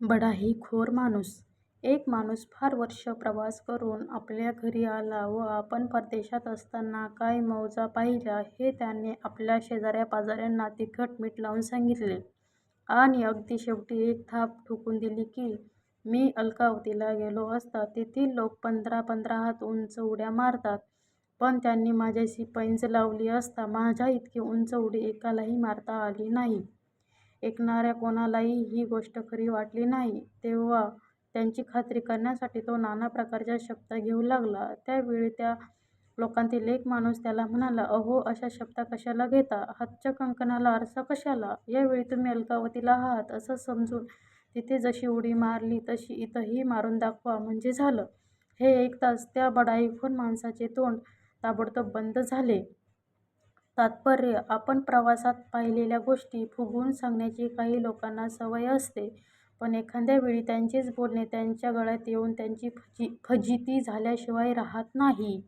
बडाईखोर माणूस. एक माणूस फार वर्ष प्रवास करून आपल्या घरी आला व आपण परदेशात असताना काय मौजा पाहिल्या हे त्याने आपल्या शेजाऱ्यापाजाऱ्यांना तिखट मीठ लावून सांगितले. आणि अगदी शेवटी एक थाप ठोकून दिली की, मी अलकावतीला गेलो असता तेथील लोक पंधरा पंधरा हात उंच उड्या मारतात, पण त्यांनी माझ्याशी पैंज लावली असता माझ्या इतकी उंच उडी एकालाही मारता आली नाही. ऐकणाऱ्या कोणालाही ही गोष्ट खरी वाटली नाही. तेव्हा त्याची खात्री करण्यासाठी तो नाना प्रकारच्या शपथा घेऊ लागला. त्यावेळी त्या लोकांतील एक माणूस त्याला म्हणाला, "अहो, अशा शपथा कशाला घेता? हातच्या कंकणाला आरसा कशाला? यावेळी तुम्ही अलकावतीला आहात असं समजून तिथे जशी उडी मारली तशी इथंही मारून दाखवा म्हणजे झालं. " हे ऐकताच त्या बडाईखोर माणसाचे तोंड ताबडतोब बंद झाले. तात्पर्य आपण प्रवासात पाहिलेल्या गोष्टी फुगवून सांगण्याची काही लोकांना सवय असते, पण एखाद्या वेळी त्यांचेच बोलणे त्यांच्या गळ्यात येऊन त्यांची फजी फजिती झाल्याशिवाय राहत नाही.